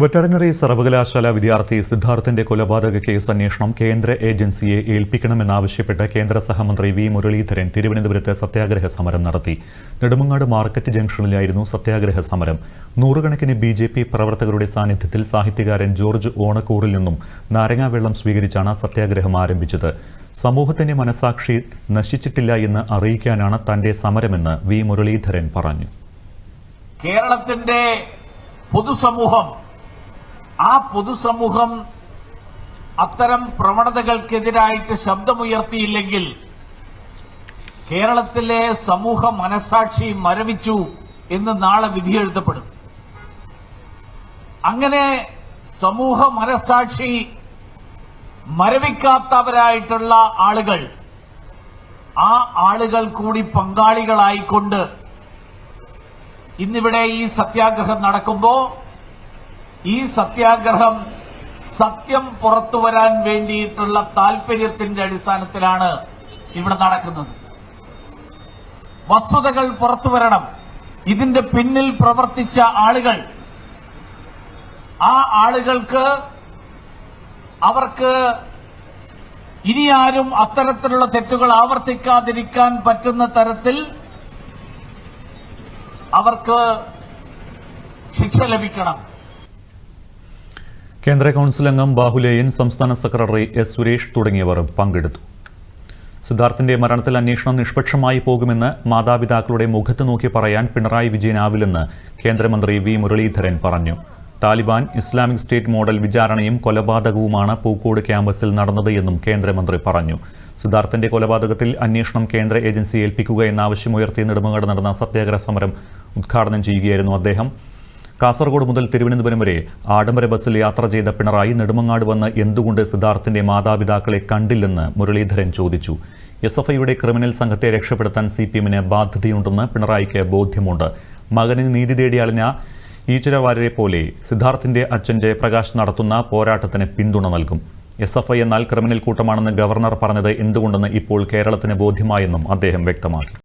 Veterinary സർവകലാശാല വിദ്യാർത്ഥി സിദ്ധാർത്ഥിന്റെ കൊലപാതക കേസ് അന്വേഷണം കേന്ദ്ര ഏജൻസിയെ ഏൽപ്പിക്കണമെന്നാവശ്യപ്പെട്ട് കേന്ദ്ര സഹമന്ത്രി വി മുരളീധരൻ തിരുവനന്തപുരത്ത് സത്യാഗ്രഹ സമരം നടത്തി. നെടുമങ്ങാട് മാർക്കറ്റ് ജംഗ്ഷനിലായിരുന്നു സത്യാഗ്രഹ സമരം. നൂറുകണക്കിന് ബി ജെ പി പ്രവർത്തകരുടെ സാന്നിധ്യത്തിൽ സാഹിത്യകാരൻ ജോർജ് ഓണക്കൂറിൽ നിന്നും നാരങ്ങാവെള്ളം സ്വീകരിച്ചാണ് സത്യാഗ്രഹം ആരംഭിച്ചത്. സമൂഹത്തിന്റെ മനസാക്ഷി നശിച്ചിട്ടില്ല എന്ന് അറിയിക്കാനാണ് തന്റെ സമരമെന്ന് വി മുരളീധരൻ പറഞ്ഞു. കേരളത്തിന്റെ പൊതുസമൂഹം ആ പൊതുസമൂഹം അത്തരം പ്രവണതകൾക്കെതിരായിട്ട് ശബ്ദമുയർത്തിയില്ലെങ്കിൽ കേരളത്തിലെ സമൂഹ മനസാക്ഷി മരവിച്ചു എന്ന് നാളെ വിധിയെഴുതപ്പെടും അങ്ങനെ സമൂഹ മനസാക്ഷി മരവിക്കാത്തവരായിട്ടുള്ള ആളുകൾ ആ ആളുകൾ കൂടി പങ്കാളികളായിക്കൊണ്ട് ഇന്നിവിടെ ഈ സത്യാഗ്രഹം നടക്കുമ്പോ ഈ സത്യാഗ്രഹം സത്യം പുറത്തു വരാൻ വേണ്ടിയിട്ടുള്ള താൽപര്യത്തിന്റെ അടിസ്ഥാനത്തിലാണ് ഇവിടെ നടക്കുന്നത്. വസ്തുതകൾ പുറത്തു വരണം. ഇതിന്റെ പിന്നിൽ പ്രവർത്തിച്ച ആളുകൾ. ആ ആളുകൾക്ക് അവർക്ക് ഇനി ആരും അത്തരത്തിലുള്ള തെറ്റുകൾ ആവർത്തിക്കാതിരിക്കാൻ പറ്റുന്ന തരത്തിൽ അവർക്ക് ശിക്ഷ ലഭിക്കണം. കേന്ദ്ര കൗൺസിൽ അംഗം ബാഹുലേയൻ സംസ്ഥാന സെക്രട്ടറി എസ് സുരേഷ് തുടങ്ങിയവർ പങ്കെടുത്തു. സിദ്ധാർത്ഥിന്റെ മരണത്തിൽ അന്വേഷണം നിഷ്പക്ഷമായി പോകുമെന്ന് മാതാപിതാക്കളുടെ മുഖത്ത് നോക്കി പറയാൻ പിണറായി വിജയനാവില്ലെന്ന് കേന്ദ്രമന്ത്രി വി മുരളീധരൻ പറഞ്ഞു. താലിബാൻ ഇസ്ലാമിക് സ്റ്റേറ്റ് മോഡൽ വിചാരണയും കൊലപാതകവുമാണ് പൂക്കോട് ക്യാമ്പസിൽ നടന്നത് എന്നും കേന്ദ്രമന്ത്രി പറഞ്ഞു. സിദ്ധാർത്ഥിന്റെ കൊലപാതകത്തിൽ അന്വേഷണം കേന്ദ്ര ഏജൻസി ഏൽപ്പിക്കുക എന്ന ആവശ്യമുയർത്തി നെടുമങ്ങാട് നടന്ന സത്യാഗ്രഹ സമരം ഉദ്ഘാടനം ചെയ്യുകയായിരുന്നു അദ്ദേഹം. കാസർഗോഡ് മുതൽ തിരുവനന്തപുരം വരെ ആഡംബര ബസ്സിൽ യാത്ര ചെയ്ത പിണറായി നെടുമങ്ങാട് വന്ന് എന്തുകൊണ്ട് സിദ്ധാർത്ഥിന്റെ മാതാപിതാക്കളെ കണ്ടില്ലെന്ന് മുരളീധരൻ ചോദിച്ചു. എസ് എഫ് ഐയുടെ ക്രിമിനൽ സംഘത്തെ രക്ഷപ്പെടുത്താൻ സി പി എമ്മിന് ബാധ്യതയുണ്ടെന്ന് പിണറായിക്ക് ബോധ്യമുണ്ട്. മകന് നീതി തേടി അളിഞ്ഞ പോലെ സിദ്ധാർത്ഥിന്റെ അച്ഛൻ ജയപ്രകാശ് നടത്തുന്ന പോരാട്ടത്തിന് പിന്തുണ നൽകും. എസ് എഫ് ഐ എന്നാൽ ക്രിമിനൽ കൂട്ടമാണെന്ന് ഗവർണർ പറഞ്ഞത് എന്തുകൊണ്ടെന്ന് ഇപ്പോൾ കേരളത്തിന് ബോധ്യമായെന്നും അദ്ദേഹം വ്യക്തമാക്കി.